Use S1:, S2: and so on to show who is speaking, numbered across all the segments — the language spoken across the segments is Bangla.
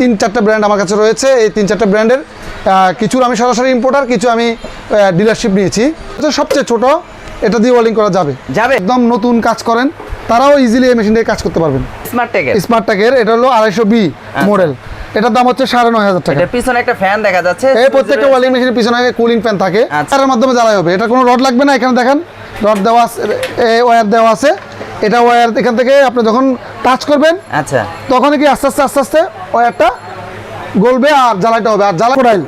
S1: তিন চারটা ব্র্যান্ড আমার কাছে রয়েছে। এই তিন চারটা ব্র্যান্ডের কিছুর আমি সরাসরি ইম্পোর্টার কিছু আমি ডিলারশিপ নিয়েছি। সবচেয়ে ছোট এটা দিয়ে ওয়েল্ডিং করা যাবে।
S2: যাবে?
S1: একদম নতুন কাজ করেন তারাও ইজিলি এই মেশিন দিয়ে কাজ করতে পারবেন।
S2: স্মার্ট
S1: ট্যাগের এটা হলো আড়াইশো বি মডেল এটার দাম হচ্ছে সাড়ে নয় হাজার টাকা।
S2: পিছনে একটা ফ্যান দেখা যাচ্ছে।
S1: এই প্রত্যেকটা ওয়েল্ডিং মেশিনের পিছনে কুলিং ফ্যান থাকে।
S2: আচ্ছা।
S1: তার মাধ্যমে জ্বালাই হবে। এটা কোনো রড লাগবে না এখানে দেখেন রড দেওয়া আছে ওয়্যার দেওয়া আছে। এটা ওয়্যার এখান থেকে আপনি যখন টাচ করবেন।
S2: আচ্ছা।
S1: তখন কি আস্তে আস্তে আস্তে আস্তে ওয়্যারটা গলবে আর জ্বালাইটা হবে। আর জ্বালা কোডাইল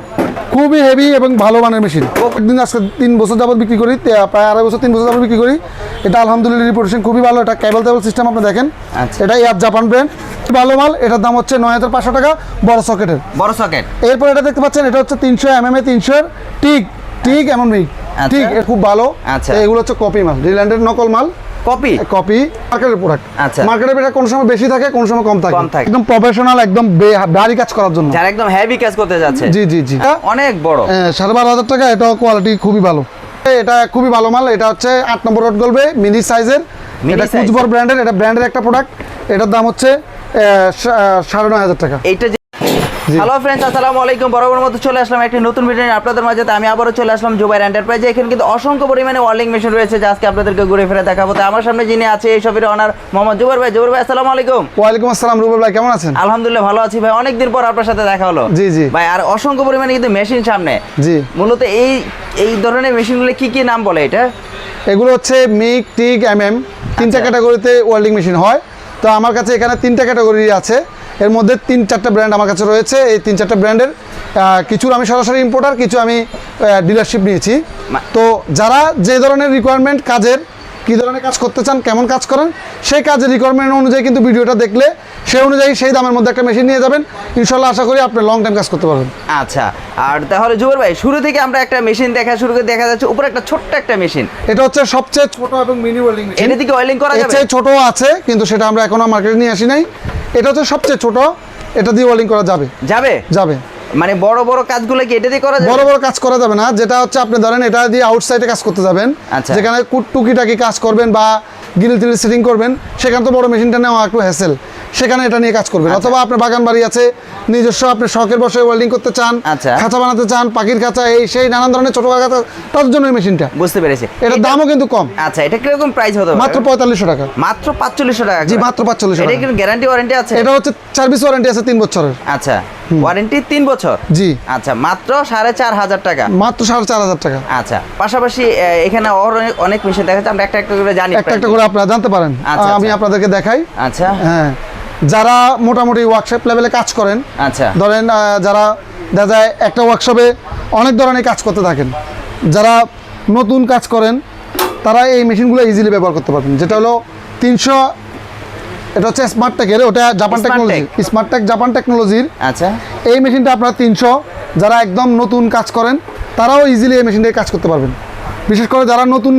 S1: খুবই হেভি এবং ভালো মানের মেশিন একদিন আজকে তিন বছর যাবত বিক্রি করি প্রায় আড়াই বছর তিন বছর যাবত বিক্রি করি। এটা আলহামদুলিল্লাহ রিপোর্টেশন খুবই ভালো। এটা কেবল টেবল সিস্টেম আপনি দেখেন।
S2: আচ্ছা।
S1: এটা এয়ার জাপান ব্র্যান্ড ভালো মাল এটার দাম হচ্ছে নয় হাজার পাঁচশো টাকা বড় সকেটের
S2: বড় সকেট
S1: এরপর এটা দেখতে পাচ্ছেন এটা হচ্ছে তিনশো এম এম এ তিনশোর টিক টিক এমন
S2: আচ্ছা।
S1: ঠিক এ খুব ভালো।
S2: আচ্ছা।
S1: এগুলো হচ্ছে কপি মাল রিল্যান্ডের নকল মাল।
S2: কপি
S1: কপি মার্কেটের প্রোডাক্ট
S2: আচ্ছা।
S1: মার্কেটের এটা কোন সময় বেশি থাকে কোন সময় কম থাকে।
S2: কম থাকে।
S1: একদম প্রফেশনাল একদম ভারী কাজ করার জন্য।
S2: যারা একদম হেভি কাজ করতে যাচ্ছে।
S1: জি জি জি।
S2: অনেক বড়।
S1: হ্যাঁ, সাড়ে বারো হাজার টাকা এটাও কোয়ালিটি খুবই ভালো। এটা খুবই ভালো মাল এটা হচ্ছে আট নম্বর রোড গলবে মিনি সাইজের এটা? কুচবর ব্র্যান্ডের এটা ব্র্যান্ডের একটা প্রোডাক্ট এটার দাম হচ্ছে সাড়ে নয় হাজার টাকা।
S2: এইটা। হ্যালো ফ্রেন্ডস আসসালামু আলাইকুম। বরাবর মতো চলে আসলাম একটি নতুন ভিডিও নিয়ে আপনাদের মাঝে। আমি আবারও চলে আসলাম জুবাইর এন্টারপ্রাইজে এখানে কিন্তু অসংখ্য পরিমাণে ওয়ার্লিং মেশিন রয়েছে যা আজকে আপনাদেরকে ঘুরে ফিরে দেখাবো। তো আমার সামনে যিনি আছে এই শপের অনার মোহাম্মদ জুবাইর ভাই। জুবাইর ভাই আসসালামু আলাইকুম।
S1: ওয়ালাইকুম আসসালাম রুবেল ভাই কেমন আছেন?
S2: আলহামদুলিল্লাহ ভালো আছি ভাই। অনেকদিন পর আপনার সাথে দেখা হলো।
S1: জি, জি।
S2: ভাই আর অসংখ্য পরিমাণে কিন্তু মেশিন সামনে।
S1: জি।
S2: মূলত এই এই ধরনের মেশিনগুলো কি কি নাম বলে এটা?
S1: এগুলো হচ্ছে মিক টিক এম এম। তিনটা। ক্যাটাগরিতে ওয়েল্ডিং মেশিন হয়। তো আমার কাছে এখানে তিনটা ক্যাটাগরি আছে। এর মধ্যে তিন চারটা ব্র্যান্ড আমার কাছে রয়েছে। এই তিন চারটা ব্র্যান্ডের কিছুর আমি সরাসরি ইম্পোর্টার কিছু আমি ডিলারশিপ নিয়েছি। তো যারা যে ধরনের রিকোয়ারমেন্ট কাজের কী ধরনের কাজ করতে চান কেমন কাজ করেন সেই কাজের রিকোয়ারমেন্ট অনুযায়ী কিন্তু ভিডিওটা দেখলে সেই অনুযায়ী সেই দামের মধ্যে একটা মেশিন নিয়ে যাবেন। ইনশাল্লাহ আশা করি আপনি লং টাইম কাজ করতে পারবেন।
S2: আচ্ছা আর তাহলে জুবাইর ভাই শুরু থেকে আমরা একটা মেশিন দেখা শুরু করে দেখা যাচ্ছে উপরে একটা ছোট্ট একটা মেশিন
S1: এটা হচ্ছে সবচেয়ে ছোট এবং মিনি ওয়েল্ডিং মেশিন
S2: এটা দিকে অয়েলিং করা যাবে?
S1: ছোট আছে কিন্তু সেটা আমরা এখনও মার্কেটে নিয়ে আসি নাই। এটা হচ্ছে সবচেয়ে ছোট এটা দিয়ে ওয়েল্ডিং করা যাবে।
S2: যাবে?
S1: যাবে।
S2: মানে বড় বড় কাজগুলো কি এটা দিয়ে করা যাবে?
S1: বড় বড় কাজ করা যাবে না যেটা হচ্ছে আপনি ধরেন এটা দিয়ে আউটসাইডে কাজ করতে যাবেন
S2: আচ্ছা।
S1: যেখানে কুট- টুকিটাকি কাজ করবেন বা গিরিল টিরিল সেটিং করবেন সেখানে তো বড় মেশিনটা নেওয়া একটু হ্যাসেল সেখানে এটা নিয়ে কাজ করবেন।
S2: আচ্ছা।
S1: অথবা আপনার বাগান বাড়ি আছে নিজস্ব আপনি শখের বসে ওয়েল্ডিং করতে চান
S2: আচ্ছা।
S1: খাঁচা বানাতে চান পাখির খাঁচা এই সেই নানান ধরনের ছোট খাঁচা তার জন্য এই মেশিনটা
S2: বুঝতে পেরেছি।
S1: এটার দামও কিন্তু কম।
S2: আচ্ছা এটা কীরকম প্রাইস হতে পারে?
S1: মাত্র পঁয়তাল্লিশশো টাকা।
S2: মাত্র পাঁচচল্লিশশো টাকা
S1: জি। মাত্র পাঁচচল্লিশশো
S2: এটা
S1: টাকা।
S2: কি গ্যারান্টি ওয়ারেন্টি আছে?
S1: এটা হচ্ছে সার্ভিস ওয়ারেন্টি আছে তিন বছরের।
S2: আচ্ছা। ওয়ারেন্টি তিন বছর?
S1: জি।
S2: আচ্ছা মাত্র সাড়ে চার হাজার টাকা।
S1: মাত্র সাড়ে চার হাজার টাকা।
S2: আচ্ছা পাশাপাশি এখানে অনেক অনেক মেশিন দেখা যাচ্ছে। আমরা একটা একটা করে জানি
S1: একটা একটা করে আপনারা জানতে পারেন।
S2: আচ্ছা,
S1: আমি
S2: আচ্ছা।
S1: আপনাদেরকে দেখাই।
S2: আচ্ছা।
S1: হ্যাঁ যারা মোটামুটি ওয়ার্কশপ লেভেলে কাজ করেন
S2: আচ্ছা।
S1: ধরেন যারা দেখা যায় একটা ওয়ার্কশপে অনেক ধরনের কাজ করতে থাকেন যারা নতুন কাজ করেন তারা এই মেশিনগুলো ইজিলি ব্যবহার করতে পারবেন। যেটা হলো তিনশো এটা হচ্ছে স্মার্ট টেকের ওটা Japan technology smart tech Japan টেকনোলজির
S2: আচ্ছা।
S1: এই মেশিনটা আপনার তিনশো যারা একদম নতুন কাজ করেন তারাও ইজিলি এই মেশিন দিয়ে কাজ করতে পারবেন। বিশেষ করে যারা নতুন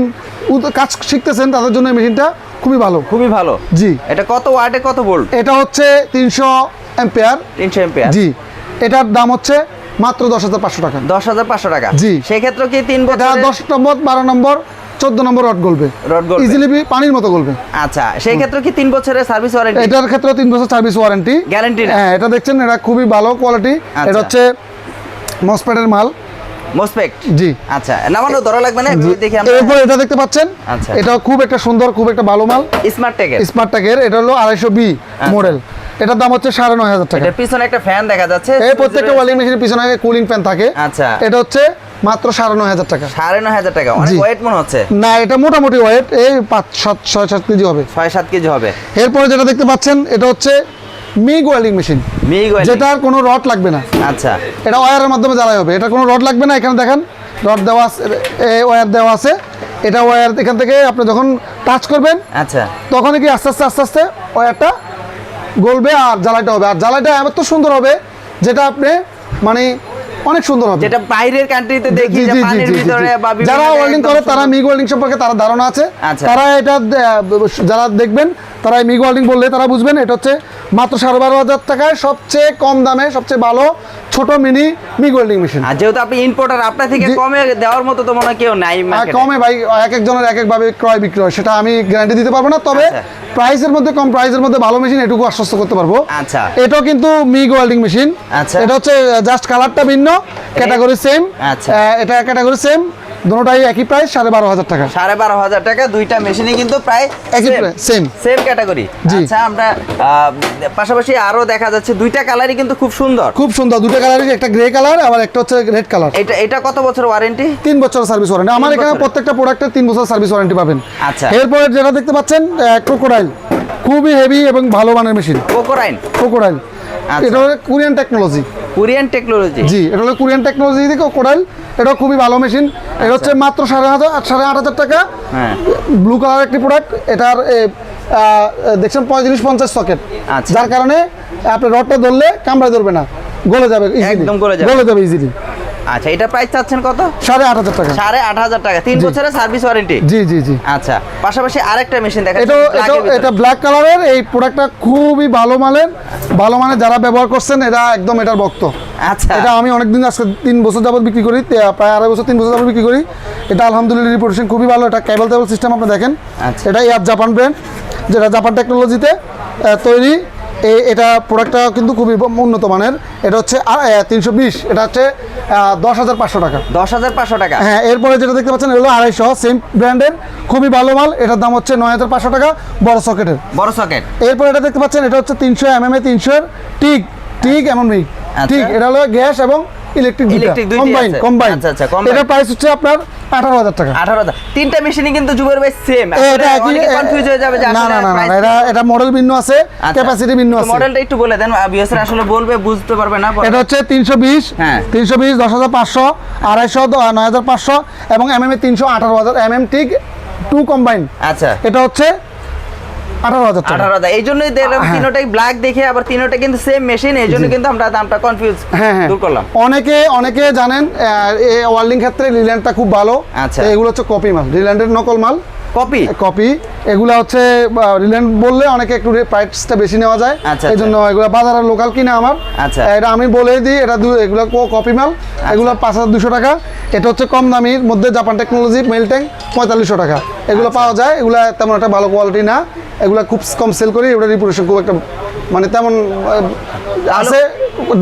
S1: কাজ শিখতেছেন তাদের জন্য এই মেশিনটা খুবই ভালো।
S2: খুবই ভালো।
S1: জি।
S2: এটা কত ওয়াটে কত ভোল্ট
S1: এটা হচ্ছে তিনশো অ্যাম্পেয়ার
S2: তিনশো এম্পিয়ার
S1: জি। এটার দাম হচ্ছে মাত্র দশ হাজার পাঁচশো টাকা।
S2: দশ হাজার পাঁচশো টাকা।
S1: জি।
S2: সেক্ষেত্রে কি তিন বছর
S1: দশ নম্বর বারো নম্বর চোদ্দ নম্বর রড গলবে।
S2: রড গলবে।
S1: ইজিলি পানির মতো গলবে।
S2: আচ্ছা সেই ক্ষেত্রে কি তিন বছরের সার্ভিস ওয়ারেন্টি
S1: এটার ক্ষেত্রে তিন বছর সার্ভিস ওয়ারেন্টি
S2: Guarantee না?
S1: হ্যাঁ এটা দেখছেন এটা খুবই ভালো কোয়ালিটি
S2: আচ্ছা।
S1: এটা হচ্ছে মসপেটের মাল।
S2: মোসপেক্ট
S1: জি।
S2: আচ্ছা নামানো ধরা লাগবে না। দেখি আমরা।
S1: এরপর এটা দেখতে পাচ্ছেন
S2: আচ্ছা।
S1: এটা খুব একটা সুন্দর খুব একটা ভালো মাল।
S2: স্মার্ট টেকের
S1: স্মার্ট ট্যাগের এটা হলো আড়াইশো বি মডেল এটার দাম হচ্ছে সাড়ে নয় হাজার টাকা।
S2: পিছনে একটা ফ্যান দেখা যাচ্ছে
S1: এই প্রত্যেকটা ওয়ালিং মেশিনের পিছনে কুলিং ফ্যান থাকে।
S2: আচ্ছা।
S1: এটা হচ্ছে মাত্র সাড়ে নয় হাজার টাকা।
S2: সাড়ে নয় হাজার টাকা। অনেক ওয়েট মনে হচ্ছে?
S1: না এটা মোটামুটি ওয়েট এই পাঁচ সাত ছয় সাত কেজি হবে।
S2: ছয় সাত কেজি হবে।
S1: এরপরে যেটা দেখতে পাচ্ছেন এটা হচ্ছে মিগ ওয়েল্ডিং মেশিন
S2: মিগ
S1: যেটার কোনো রড লাগবে না।
S2: আচ্ছা।
S1: এটা ওয়্যারের মাধ্যমে জ্বালাই হবে। এটা কোনো রড লাগবে না এখানে দেখেন। রড দেওয়া আছে ওয়্যার দেওয়া আছে। এটা ওয়্যার এখান থেকে আপনি যখন টাচ করবেন
S2: আচ্ছা।
S1: তখন কি আস্তে আস্তে আস্তে আস্তে ওয়্যারটা গলবে আর জ্বালাইটা হবে আর জ্বালাইটা এত সুন্দর হবে যেটা আপনি মানে অনেক সুন্দর হবে
S2: যেটা বাইরের কান্ট্রিতে দেখি যে পানির ভিতরে। বা
S1: যারা ওয়েল্ডিং করে তারা। মিগ ওয়েল্ডিং সম্পর্কে তারা ধারণা আছে
S2: আচ্ছা।
S1: তারা এটা যারা দেখবেন তারা মিগ ওয়েল্ডিং বললে তারা বুঝবেন এটা হচ্ছে মাত্র সাড়ে বারো হাজার টাকায় সবচেয়ে কম দামে সবচেয়ে ভালো ছোট মিনি মি ওয়েল্ডিং মেশিন
S2: আর যেহেতু আপনি ইম্পোর্টার আপনার থেকে কমে দেওয়ার মতো তো মনে কেউ নাই।
S1: কমে ভাই এক একজনের এক একভাবে ক্রয় বিক্রয় সেটা আমি গ্যারান্টি দিতে পারব না তবে
S2: আচ্ছা।
S1: প্রাইসের মধ্যে কম প্রাইসের মধ্যে ভালো মেশিন এটুকু আশ্বস্ত করতে পারব
S2: আচ্ছা।
S1: এটাও কিন্তু মিগ ওয়েল্ডিং মেশিন
S2: আচ্ছা।
S1: এটা হচ্ছে জাস্ট কালারটা ভিন্ন ক্যাটাগরি সেম
S2: আচ্ছা।
S1: এটা ক্যাটাগরি সেম দুটোটাই একই প্রাইস সাড়ে বারো হাজার টাকা।
S2: সাড়ে বারো হাজার টাকা দুইটা মেশিনই কিন্তু প্রায়
S1: একই সেম
S2: সেম ক্যাটাগরি আচ্ছা আমরা পাশাপাশি আরও দেখা যাচ্ছে দুইটা কালারই কিন্তু খুব সুন্দর।
S1: খুব সুন্দর দুটো কালারই একটা গ্রে কালার আবার একটা হচ্ছে রেড কালার
S2: এটা এটা কত বছর ওয়ারেন্টি
S1: তিন বছর সার্ভিস ওয়ারেন্টি আমার এখানে প্রত্যেকটা প্রোডাক্টের তিন বছর সার্ভিস ওয়ারেন্টি পাবেন।
S2: আচ্ছা।
S1: এরপরে যেটা দেখতে পাচ্ছেন ক্রোকোডাইল খুবই হেভি এবং ভালো মানের মেশিন ক্রোকোডাইল
S2: আচ্ছা।
S1: এটা হলো কোরিয়ান টেকনোলজি।
S2: Korean technology?
S1: জি এটা হলো কোরিয়ান টেকনোলজি থেকে কোরাইল এটা খুবই ভালো মেশিন। এটা হচ্ছে মাত্র সাড়ে হাজার সাড়ে আট হাজার টাকা।
S2: হ্যাঁ।
S1: ব্লু কালার একটি প্রোডাক্ট এটার দেখছেন পঁয়ত্রিশ পঞ্চাশ সকেট
S2: আচ্ছা।
S1: যার কারণে আপনি রডটা ধরলে কামড়ায় ধরবে না। গলে যাবে।
S2: একদম গলে যাবে।
S1: গলে যাবে ইজিলি
S2: আচ্ছা এটা প্রাইস চাচ্ছেন কত?
S1: সাড়ে আট হাজার টাকা।
S2: সাড়ে আট হাজার টাকা তিন
S1: জি।
S2: বছরের সার্ভিস ওয়ারেন্টি
S1: জি জি জি।
S2: আচ্ছা পাশাপাশি আরেকটা মেশিন দেখা
S1: এটা এটা ব্ল্যাক কালারের এই প্রোডাক্টটা খুবই ভালো মানের। ভালো মানের যারা ব্যবহার করছেন এটা একদম এটার ভক্ত।
S2: আচ্ছা।
S1: এটা আমি অনেকদিন আজকে তিন বছর যাবত বিক্রি করি প্রায় আড়াই বছর তিন বছর যাবত বিক্রি করি। এটা আলহামদুলিল্লাহ রিপোর্টেশন খুবই ভালো। এটা কেবল টেবল সিস্টেম আপনি দেখেন।
S2: আচ্ছা।
S1: এটা এয়ার জাপান ব্র্যান্ড যেটা জাপান টেকনোলজিতে তৈরি। এই এটা প্রোডাক্টটা কিন্তু খুবই উন্নত মানের। এটা হচ্ছে তিনশো বিশ এটা হচ্ছে দশ হাজার পাঁচশো টাকা।
S2: দশ হাজার পাঁচশো টাকা?
S1: হ্যাঁ এরপরে যেটা দেখতে পাচ্ছেন এগুলো আড়াইশো সেম ব্র্যান্ডের খুবই ভালো মাল। এটার দাম হচ্ছে নয় হাজার পাঁচশো টাকা বড় সকেটের
S2: বড় সকেট
S1: এরপর এটা দেখতে পাচ্ছেন এটা হচ্ছে তিনশো এম এম এ তিনশো টিক টিক এমন মিক
S2: আচ্ছা।
S1: ঠিক এটা হলো গ্যাস এবং ইলেকট্রিক দুইটা। কম্বাইন কম্বাইন
S2: আচ্ছা, আচ্ছা।
S1: এটা প্রাইস হচ্ছে আপনার আঠারো হাজার টাকা।
S2: আঠারো হাজার। তিনটা মেশিনই কিন্তু যুগের ভাই সেম
S1: এটা একই
S2: কনফিউজ হয়ে যাবে যে
S1: না না না এটা এটা মডেল ভিন্ন আছে
S2: আচ্ছা।
S1: ক্যাপাসিটি ভিন্ন আছে।
S2: মডেলটা একটু বলে দেন বিএসআর আসলে বলবে বুঝতে পারবে না
S1: এটা হচ্ছে তিনশো বিশ
S2: হ্যাঁ।
S1: তিনশো বিশ দশ হাজার পাঁচশো আড়াইশো দ- নয় হাজার পাঁচশো এবং এম এম এ তিনশো আঠারো হাজার। এম এম ঠিক টু কম্বাইন
S2: আচ্ছা।
S1: এটা হচ্ছে আঠারো হাজার
S2: আঠারো হাজার। এই জন্যই দেখলাম। তিনোটাই ব্ল্যাক দেখে আবার তিনোটা কিন্তু সেম মেশিন এই জন্য কিন্তু আমরা দামটা কনফিউজ
S1: হ্যাঁ হ্যাঁ।
S2: দূর করলাম।
S1: অনেকে অনেকে জানেন এই ওয়ার্ল্ডিং ক্ষেত্রে রিল্যান্ডটা খুব ভালো।
S2: আচ্ছা।
S1: এগুলো হচ্ছে কপি মাল। রিল্যান্ডের নকল মাল।
S2: কপি
S1: কপি এগুলো হচ্ছে রিল্যান্ড বললে অনেকে একটু প্রাইসটা বেশি নেওয়া যায়।
S2: আচ্ছা,
S1: এই জন্য এগুলো বাজারের লোকাল কিনা আমার।
S2: আচ্ছা।
S1: এটা আমি বলে দিই এটা এগুলো কপি মাল। এগুলো পাঁচ হাজার দুশো টাকা। এটা হচ্ছে কম দামির মধ্যে জাপান টেকনোলজি মেল ট্যাঙ্ক পঁয়তাল্লিশশো টাকা। এগুলো
S2: আচ্ছা।
S1: পাওয়া যায়। এগুলো তেমন একটা ভালো কোয়ালিটি না। এগুলো খুব কম সেল করি ওটা রিপুটেশন খুব একটা মানে তেমন আছে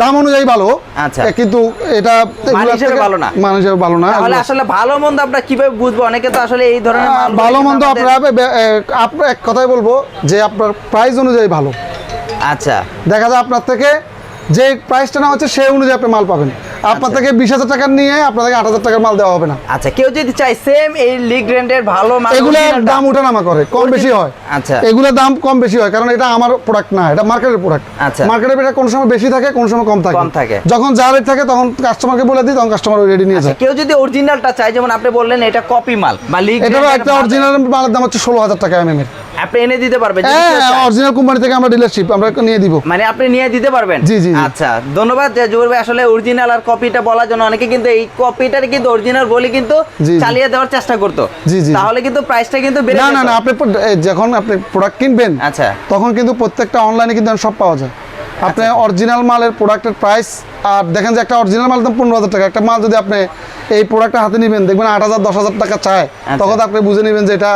S1: দাম অনুযায়ী ভালো।
S2: আচ্ছা।
S1: কিন্তু এটা
S2: ভালো না।
S1: মানুষের ভালো না।
S2: তাহলে আসলে ভালো মন্দ আমরা কীভাবে বুঝব? অনেকে তো আসলে এই ধরনের
S1: ভালো মন্দ আপনারা আপনার এক কথাই বলব যে আপনার প্রাইস অনুযায়ী ভালো।
S2: আচ্ছা।
S1: দেখা যায় আপনার থেকে যে প্রাইসটা না হচ্ছে সেই অনুযায়ী আপনি মাল পাবেন। আপনার থেকে বিশ হাজার টাকার নিয়ে আপনার থেকে আট হাজার টাকার মাল দেওয়া হবে না।
S2: আচ্ছা কেউ যদি চাই সেম এই লিগ রেন্টের ভালো মাল originalটা-
S1: দাম উঠানামা করে কম বেশি হয়।
S2: আচ্ছা।
S1: এগুলোর দাম কম বেশি হয় কারণ এটা আমার প্রোডাক্ট না এটা মার্কেটের প্রোডাক্ট
S2: আচ্ছা।
S1: মার্কেটের এটা কোনো সময় বেশি থাকে কোন সময় কম থাকে।
S2: কম থাকে।
S1: যখন যা রেট থাকে তখন কাস্টমারকে বলে দিই তখন কাস্টমার রেডি নিয়ে যায়।
S2: কেউ যদি অরিজিনালটা চাই যেমন আপনি বললেন এটা কপি মাল বা লিগ
S1: এটারও একটা অরিজিনাল মালের দাম হচ্ছে ষোলো হাজার টাকা এম এর
S2: আপনি এনে দিতে পারবেন যদি
S1: হ্যাঁ। অরিজিনাল কোম্পানি থেকে আমরা ডিলারশিপ আমরা নিয়ে দিব
S2: মানে আপনি নিয়ে দিতে পারবেন
S1: জি, জি।
S2: আচ্ছা ধন্যবাদ জুবের ভাই আসলে অরিজিনাল আর কপিটা বলার জন্য অনেকে কিন্তু এই কপিটার কিন্তু অরিজিনাল বলে কিন্তু। চালিয়ে দেওয়ার চেষ্টা করতো
S1: জি, জি।
S2: তাহলে কিন্তু প্রাইসটা কিন্তু বেড়ে
S1: না না না আপনি যখন আপনি প্রোডাক্ট কিনবেন
S2: আচ্ছা
S1: তখন কিন্তু প্রত্যেকটা অনলাইনে কিন্তু সব পাওয়া যায় আপনি অরিজিনাল মালের প্রোডাক্টের প্রাইস আর দেখেন যে একটা অরিজিনাল মাল দাম পনেরো হাজার টাকা একটা মাল যদি আপনি এই প্রোডাক্টটা হাতে নেবেন দেখবেন আট হাজার দশ হাজার টাকা চায়
S2: আচ্ছা।
S1: তখন আপনি বুঝে নেবেন যে এটা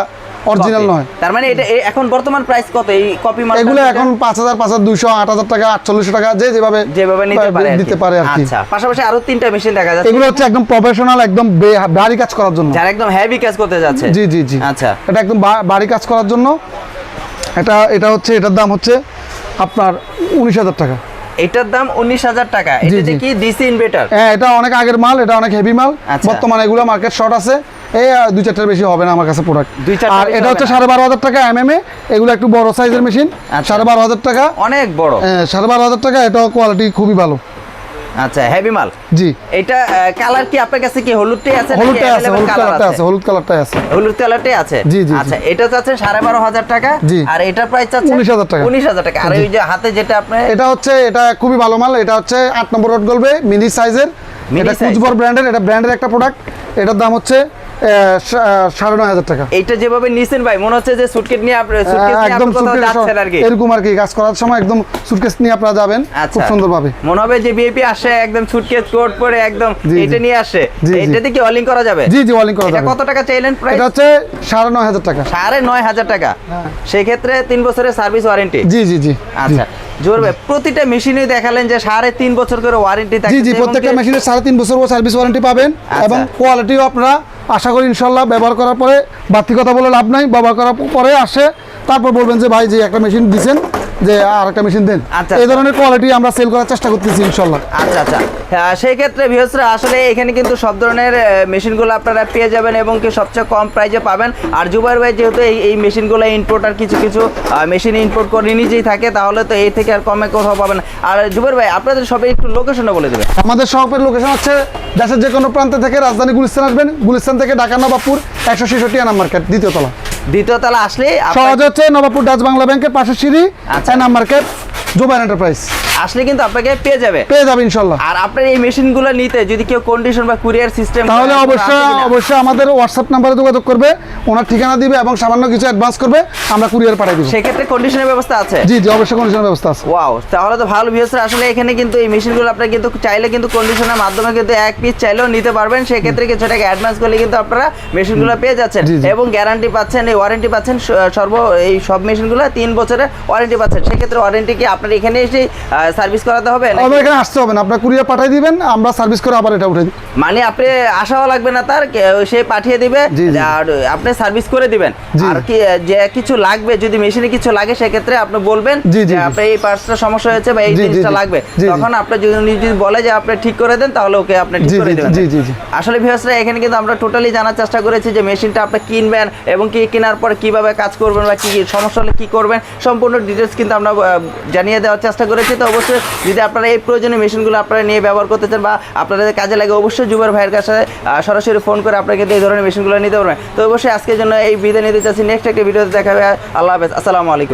S1: অরিজিনাল নয়।
S2: তার মানে এটা এখন বর্তমান প্রাইস কত? এই কপি মাল
S1: এগুলো এখন পাঁচ হাজার পাঁচ হাজার দুইশো আট হাজার টাকা আটচল্লিশশো টাকা যে যেভাবে
S2: যেভাবে নিতে পারে
S1: দিতে পারে আর কি।
S2: আচ্ছা। পাশাপাশি আরও তিনটা মেশিন দেখা যাচ্ছে।
S1: এগুলো হচ্ছে একদম প্রফেশনাল একদম ভারী কাজ করার জন্য।
S2: যারা একদম হেভি কাজ করতে যাচ্ছে।
S1: জি জি জি।
S2: আচ্ছা।
S1: এটা একদম বাড়ি কাজ করার জন্য। এটা এটা হচ্ছে এটার দাম হচ্ছে আপনার উনিশ হাজার টাকা।
S2: এটার দাম উনিশ হাজার টাকা। এটা। কি ডিসি ইনভার্টার
S1: হ্যাঁ এটা অনেক আগের মাল এটা অনেক হেভি মাল।
S2: আচ্ছা।
S1: বর্তমানে এগুলো মার্কেট শর্ট আছে। এই দুই চারটার বেশি হবে না আমার কাছে প্রোডাক্ট আর এটা হচ্ছে সাড়ে বারো হাজার টাকা এম এম এ এগুলো একটু বড় সাইজের মেশিন
S2: আচ্ছা।
S1: সাড়ে বারো হাজার টাকা।
S2: অনেক বড়।
S1: হ্যাঁ, সাড়ে বারো হাজার টাকা এটাও কোয়ালিটি খুবই ভালো।
S2: আচ্ছা হেভি মাল?
S1: জি।
S2: এটা কালার কি আপনার কাছে কি হলুদটাই আছে
S1: হলুদটাই আছে হলুদ
S2: colour
S1: কালারটা আছে হলুদ কালারটাই আছে।
S2: হলুদ কালারটাই আছে?
S1: জি, জি,
S2: আচ্ছা এটা চাচ্ছেন সাড়ে বারো হাজার টাকা
S1: জি।
S2: আর এটার প্রাইস চাচ্ছেন
S1: 19,000 টাকা।
S2: উনিশ হাজার টাকা। আর ওই যে হাতে যেটা আপনি
S1: এটা হচ্ছে এটা খুবই ভালো মাল এটা হচ্ছে আট নম্বর রোড গলবে মিনি সাইজের এটা? কুচবর ব্র্যান্ডের এটা ব্র্যান্ডের একটা প্রোডাক্ট এটার দাম হচ্ছে সাড়ে নয় হাজার টাকা।
S2: এইটা যেভাবে নিছেন ভাই মনে হচ্ছে যে সুটকেস নিয়ে আপনি সুটকেস
S1: হ্যাঁ,
S2: নিয়ে
S1: একদম
S2: আপনি কোথাও
S1: suitcase
S2: যাচ্ছেন আর কি?
S1: এরকম আর কি কাজ করার সময় একদম সুটকেস নিয়ে আপনারা যাবেন খুব
S2: আচ্ছা।
S1: সুন্দরভাবে।
S2: মনে হবে যে বিএপি আসে একদম সুটকেস কোট পরে একদম এটা নিয়ে আসে।
S1: জি, জি।
S2: এটাতে কি অলিং করা যাবে?
S1: জি জি ওয়ালিং করা যাবে।
S2: কত টাকা চাইলেন প্রাইস
S1: এটা হচ্ছে সাড়ে নয় হাজার টাকা।
S2: সাড়ে নয় হাজার টাকা।
S1: হ্যাঁ।
S2: সেই ক্ষেত্রে তিন বছরের সার্ভিস ওয়ারেন্টি
S1: জি জি জি।
S2: আচ্ছা। জোর ভাই প্রতিটা মেশিনে দেখালেন যে সাড়ে তিন বছর করে ওয়ারেন্টি
S1: জি জি প্রত্যেকটা মেশিনে সাড়ে তিন বছর সার্ভিস ওয়ারেন্টি পাবেন
S2: আচ্ছা।
S1: এবং কোয়ালিটিও আপনারা আশা করি ইনশাল্লাহ ব্যবহার করার পরে বাড়তি কথা বলে লাভ নাই, ব্যবহার করার পরে আসে, তারপর বলবেন যে ভাই যে একটা মেশিন দিছেন যে আর একটা মেশিন দেন।
S2: আচ্ছা,
S1: এই
S2: আচ্ছা।
S1: ধরনের কোয়ালিটি আমরা সেল করার চেষ্টা করতেছি ইনশাল্লাহ।
S2: আচ্ছা আচ্ছা। হ্যাঁ, সেই ক্ষেত্রে ভিউসরা আসলে এখানে কিন্তু সব ধরনের মেশিনগুলো আপনারা পেয়ে যাবেন এবং কি সবচেয়ে কম প্রাইসে পাবেন। আর জুবাইর ভাই যেহেতু এই এই মেশিনগুলো ইম্পোর্টার কিছু কিছু মেশিন ইম্পোর্ট করে নিজেই থাকে তাহলে তো এই থেকে আর কমে কোথাও পাবেন আর জুবাইর ভাই আপনাদের সবাই একটু লোকেশনটা বলে দেবেন।
S1: আমাদের শপের লোকেশন হচ্ছে দেশের যে কোনো প্রান্ত থেকে রাজধানী গুলিস্তান আসবেন। গুলিস্তান থেকে ঢাকা নবাবপুর একশো ছেষট্টি মার্কেট দ্বিতীয় তলা।
S2: দ্বিতীয় তলা আসলে
S1: সহজ হচ্ছে নবাবপুর ডাচ বাংলা ব্যাংকের পাশে সিঁড়ি
S2: আচ্ছা।
S1: নাম্বার মার্কেট জোবাইন এন্টারপ্রাইজ
S2: আসলে কিন্তু আপনাকে পেয়ে যাবে।
S1: পেয়ে যাবে ইনশাল্লাহ।
S2: আর আপনার এই মেশিনগুলো নিতে যদি কেউ কন্ডিশন বা কুরিয়ার সিস্টেম
S1: তাহলে অবশ্যই অবশ্যই আমাদের হোয়াটসঅ্যাপ নাম্বারে যোগাযোগ করবে ওনার ঠিকানা দিবে এবং সামান্য কিছু অ্যাডভান্স করবে আমরা কুরিয়ার পাঠিয়ে দিব।
S2: সেক্ষেত্রে কন্ডিশনের ব্যবস্থা আছে?
S1: জি জি অবশ্যই কন্ডিশনের ব্যবস্থা আছে।
S2: ওয়াও তাহলে তো ভালো ভিউসরা আসলে এখানে কিন্তু এই মেশিনগুলো আপনারা কিন্তু চাইলে কিন্তু কন্ডিশনের মাধ্যমে কিন্তু এক পিস চাইলেও নিতে পারবেন। সেক্ষেত্রে কিছু টাকা অ্যাডভান্স করলে কিন্তু আপনারা মেশিনগুলো পেয়ে যাচ্ছেন। এবং গ্যারান্টি পাচ্ছেন এই ওয়ারেন্টি পাচ্ছেন সর্ব এই সব মেশিনগুলো তিন বছরের ওয়ারেন্টি পাচ্ছেন। সেক্ষেত্রে ওয়ারেন্টি কি আপনার এখানে এসে সার্ভিস করাতে হবে
S1: এখানে আসতে হবে না আপনার কুরিয়ার পাঠিয়ে দিবেন আমরা সার্ভিস করে আবার এটা উঠে দিই
S2: মানে আপনি আসাও লাগবে না তার সে পাঠিয়ে দিবে। আর আপনি সার্ভিস করে দিবেন আর কি যে কিছু লাগবে যদি মেশিনে কিছু লাগে সেক্ষেত্রে আপনি বলবেন যে। আপনার এই পার্টসটা সমস্যা হয়েছে বা এই জিনিসটা লাগবে। তখন আপনি যদি বলে যে আপনি ঠিক করে দেন তাহলে ওকে আপনি ঠিক করে দেবেন। আসলে ভিউয়ার্সরা এখানে কিন্তু আমরা টোটালি জানার চেষ্টা করেছি যে মেশিনটা আপনি কিনবেন এবং কি কেনার পর কীভাবে কাজ করবেন বা কি কি সমস্যা হলে কি করবেন সম্পূর্ণ ডিটেলস কিন্তু আমরা জানিয়ে দেওয়ার চেষ্টা করেছি তো অবশ্যই যদি আপনারা এই প্রয়োজনীয় মেশিনগুলো আপনারা নিয়ে ব্যবহার করতে চান বা আপনাদের কাজে লাগে, অবশ্যই জুবার ভাইয়ের কাছে সরাসরি ফোন করে আপনাকে কিন্তু এই ধরনের মেশিনগুলো নিতে পারবেন। তো অবশ্যই আজকের জন্য এই বিদায় নিতে চাচ্ছি। নেক্সট একটা ভিডিওতে দেখা হবে আল্লাহ হাফেজ। আসসালামু আলাইকুম।